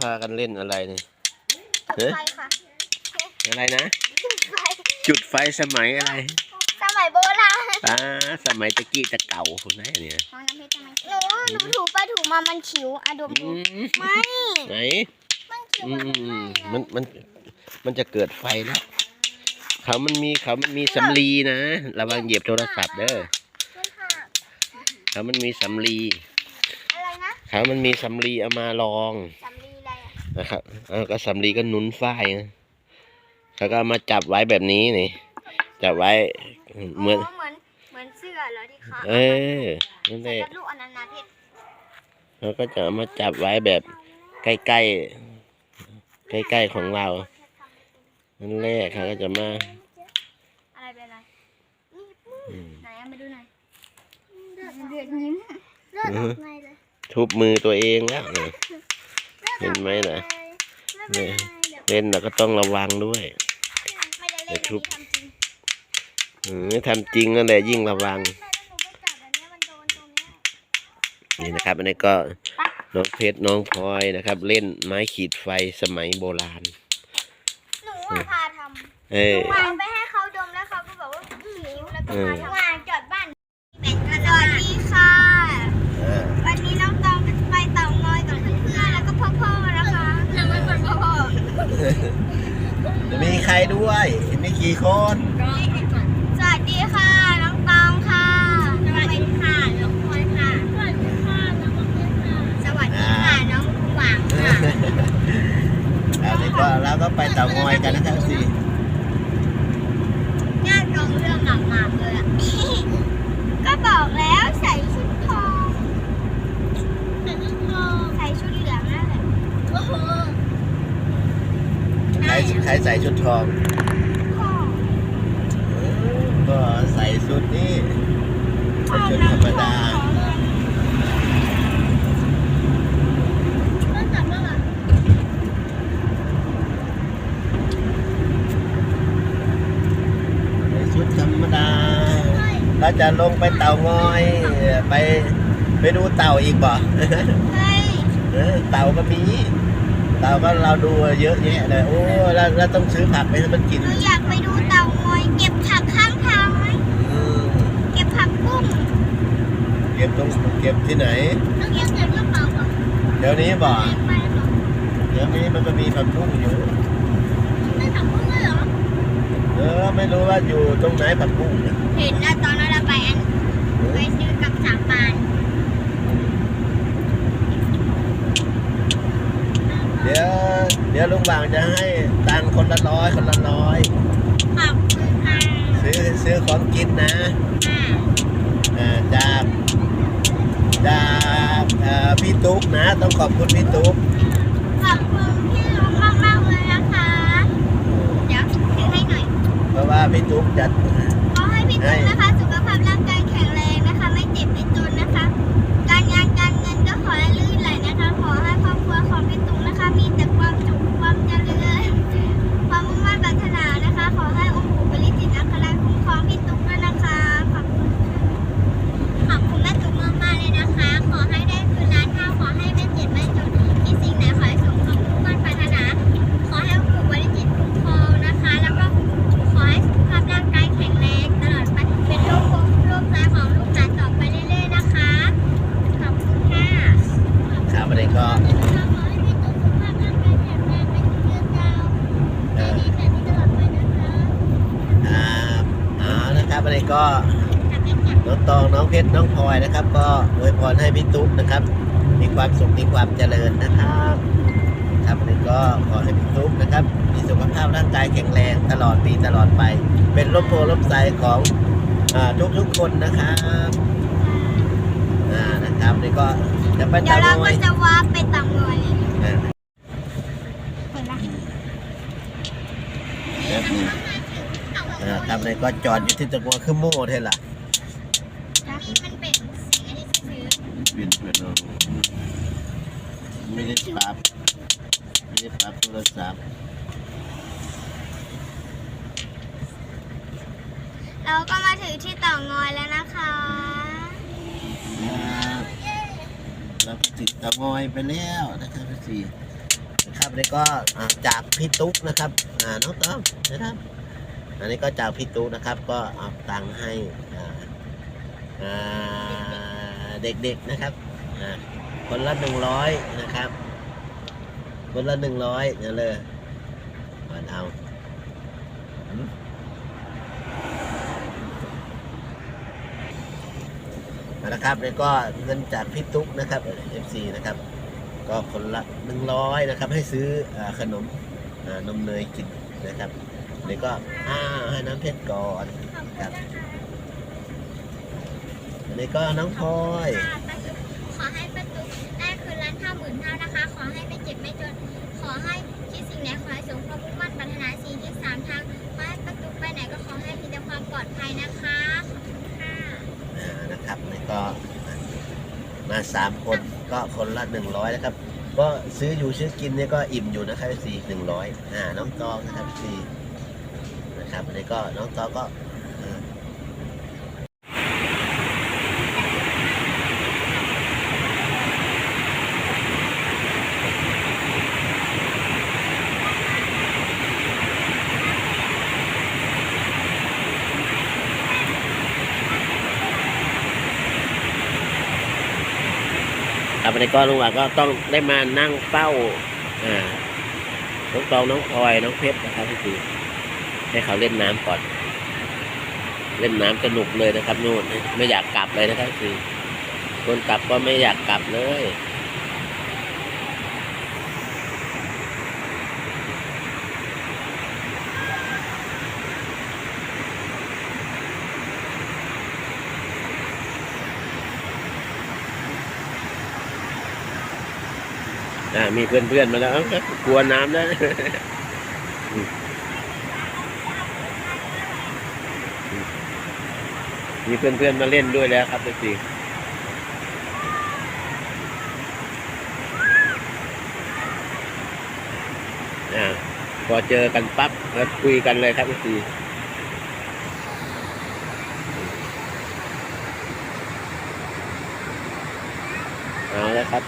พากันเล่นอะไรเนี่ยจุดเอ๊ะไฟค่ะอะไรนะจุดไฟจุดไฟสมัยอะไร สมัยโบราณอ่าสมัยตะกี้ตะเก่าคนไหนเนี่ยน้องน้ำเพชรทำไมหนูหนูถูไปถูมามันฉิวอะดมอืดูมไม่ไหนมันฉิวอืมันมไม่เลยมันมันมันจะเกิดไฟแล้วเขามันมีเขามันมีสำลีนะระวังเหยียบโทรศัพท์เด้อมันหักเขามันมีสำลีอะไรนะเขามันมีสำลีเอามาลองสำลีอะไรอะ นะครับแล้วก็สำลีก็หนุนฝ้ายนะเขาก็เอามาจับไว้แบบนี้นี่ จับไว้เหมือน เหมือนเหมือนเสื้อเหรอที่เขาเออนั่นแหใส่ละกับลูกอนันนาเพชรเขาก็จะเอามาจับไว้แบบใกล้ๆใกล้ๆของเรานั่นแหละเขาก็จะมาอะไรเป็นอะไรนี่อืมไหนอะมาดูหน่อยเลือดยิ้มเลือดอือออฮึกในเลยทุบมือตัวเองแล้ว เนี่ยเห็นไหมน่ะไม่เนี่ยเป็นไรเดี๋ยวเล่นเราก็ต้องระวังด้วยไม่ได้เล่นไปทุบอันนี้ทำจริงอืมทำจริงนั่นแหละยิ่งระวังไม่แล้วหนูไปจับอันเนี้ยมันโดนตรงเนี้ยนี่นะครับ อันนี้ก็น้องเพชรน้องพลอยนะครับ เล่นไม้ขีดไฟสมัยโบราณหนูอะพาทำเออวางไปให้เขาดมแล้วเขาก็บอกว่าหิวแล้วก็เออมาทำงานจอดบ้านแบ่งกันสวัสดีค่ะ วันนี้น้องตองไปเต่างอยกับเพื่อนๆแล้วก็พ่อๆนะคะยังไม่เป็นพ่อ มีใครด้วยมี กี่คน สวัสดีค่ะ น้องตองค่ะ สวัสดีค่ะ น้องพลอยค่ะ สวัสดีค่ะ น้องเพชรค่ะ สวัสดีค่ะ น้องหวังค่ะอันนี้ก็เราก็ไปเต่างอยกันนะครับสิน่าจองเรื่องหนักมากเลยอะก็บอกแล้วใส่ชุดทองใส่ชุดทองใส่ชุดเหลืองนั่นแหละโอ้โห ใครใครใส่ชุดทอง พ่อ ก็ ใส่ชุดนี้เป็นชุดธรรมดาก็จับแล้วล่ะชุดธรรมดาเราจะลงไปเต่างอย ไปไปดูเต่าอีกบ่เต่าก็มีเต่าก็เราดูเยอะแยะเลยโอ้แล้วแล้วต้องซื้อผักไปให้มันกินอยากไปดูเต่างอยเก็บผักข้างทางไหม อืม เก็บผักบุ้ง เก็ บตรงเก็บที่ไหน ต้องเก็บใส่กระเป๋าก่อนเดี๋ยวนี้บ่ไปค่ะเดี๋ยวนี้มันก็มีผักบุ้งอยู่ ไม่ผักบุ้งเลยเหรอ เออไม่รู้ว่าอยู่ตรงไหนผักบุ้งเนี่ยเห็นนะตอนนั้นเราไปอันไปซื้อกับสามปานเดี๋ยวเดี๋ยวลุงบางจะให้ตังค์คนละร้อยคนละร้อยขอบคุณค่ะซื้อซื้อของกินนะค่ะอ่าจากจากเอ่อ พี่ตุ๊กนะ ต้องขอบคุณพี่ตุ๊กขอบคุณพี่ลุงมากๆเลยนะคะ เดี๋ยวถือให้หน่อยเพราะว่าพี่ตุ๊กจัด ขอให้พี่ตุ้มนะคะสุข วันนี้ก็ทำให้แข็งน้องตองน้องเพชรน้องพลอยนะครับ ก็อวยพรให้พี่ตุ๊กนะครับ มีความสุขมีความเจริญนะครับ ครับวันนี้ก็ขอให้พี่ตุ๊กนะครับ มีสุขภาพร่างกายแข็งแรงตลอดปีตลอดไป เป็นร่มโพล่มไทรของอ่าทุกๆคนนะครับอ่านะครับนี่ก็จะไปเดี๋ยตาวมเรามก็อยจะว่าไปต่างหน่วยอ่าเห็นไห มอ่าครับนี่ก็จอดอยู่ที่ตะกัวคือโม่เท่าล่ะนี่มันเป็นสีที่ซื้อเปลี่ยนเปลี่ยนเอาไม่ได้ปรับไม่ได้ปรับโทรศัพท์เราก็มาถึงที่เต่างอยแล้วนะคะครับเราก็ติดตะงอยไปแล้วนะครับพี่สี่อันนี้ก็อ่าจากพี่ตุ๊กนะครับอ่าน้องต้อมนะครับ อันนี้ก็จากพี่ตุ๊นะครับ ก็เอาตังค์ให้เด็กๆนะครับคนละหนึ่งร้อยนะครับ คนละหนึ่งร้อยเนี่ยเลยมาเอาหืมเอาละครับแล้วก็เงินจากพี่ตุ๊กนะครับ FC นะครับ ก็คนละหนึ่งร้อยนะครับ ให้ซื้ออขนมนมเนยกินนะครับ นี่ก็อ้าวให้น้ำเพชรก่อนครับอันนี้ก็น้องพลอยค่ะป้าตุ๊กขอให้ป้าตุ๊กได้คืนล้านห้าหมื่นเท่านะคะ ขอให้ไม่เจ็บไม่จน ขอให้คิดสิ่งไหนขอให้สมความมุ่งมั่นปรารถนาสิ่งที่สามทางขอให้ป้าตุ๊กไปไหนก็ขอให้มีแต่ความปลอดภัยนะคะขอบคุณค่ะอ่านะครับนี่ก็มาสามคนก็คนละหนึ่งร้อยนะครับก็ซื้ออยู่ซื้อกินเนี่ยก็อิ่มอยู่นะครับสี่หนึ่งร้อยอ่าน้องตองนะครับสี่ นะครับอันนี้ก็น้องตอก็ครับอันนี้ก็ลุงหวานก็ต้องได้มานั่งเฝ้า อ่า น้องตองน้องพลอย น้องเพชรนะครับพี่คือ ให้เขาเล่นน้ำก่อน เล่นน้ำสนุกเลยนะครับนู่นไม่อยากกลับเลยนะครับคือ คนกลับก็ไม่อยากกลับเลยอ่ามีเพื่อนๆมาแล้วกลัวน้ำนะ มีเพื่อนๆมาเล่นด้วยแล้วครับพี่อ่าพอเจอกันปั๊บก็คุยกันเลยครับพี่เอาแล้วครับ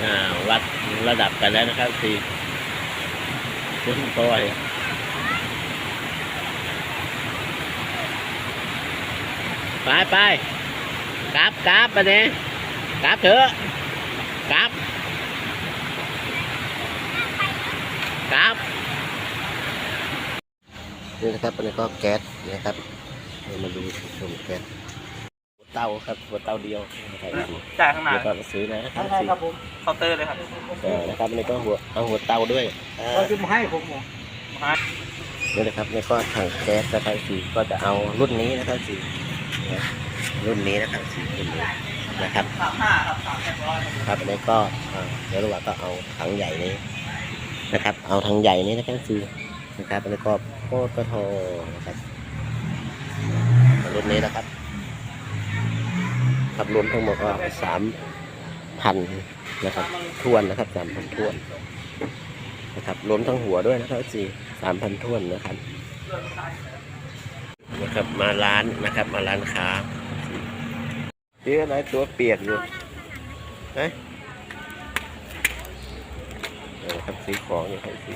อ่าวัด ระดับกันแล้วนะครับสี่คุณปอยไปไปกราบกราบไปเนี่ยกราบเถอะกราบกราบนี่นะครับอันนี้ก็แก๊สนะครับเรามาดูชมแก๊ส เตาครับหัวเตาเดียวนะครับจ่ายข้างหน้าเดี๋ยวก็ซื้อนะคใช่รับครับผมเคาน์เตอร์เลยครับเออนะครับอันนี่ก็หัวเอาหัวเตาด้วยอ่าเราจะมาให้ผมหมดนี่นะครับนี่ก็ถังแก๊สนะครับสีก็จะเอารุ่นนี้นะครับสีนะรุ่นนี้นะครับสีรุ่นนี้นะครับสามห้าครับสามแปดร้อยครับครับอันนี้ก็อ่าเดี๋ยวระหว่างก็เอาถังใหญ่นี้นะครับ เอาถังใหญ่นี้นะครับสีนะครับอันนี้ก็โคตรโทนะครับรุ่นนี้นะครับ ครับรวมทั้งหมดก็สามพันนะครับทวนนะครับสามพันทวนนะครับรวมทั้งหัวด้วยนะครับสี่สามพันท่วนนะครับนะครับมาร้านนะครับ มาร้านค้าที่อะไรตัวเปียกอยู่เฮ้ยเออครับสีของนี่ครับสี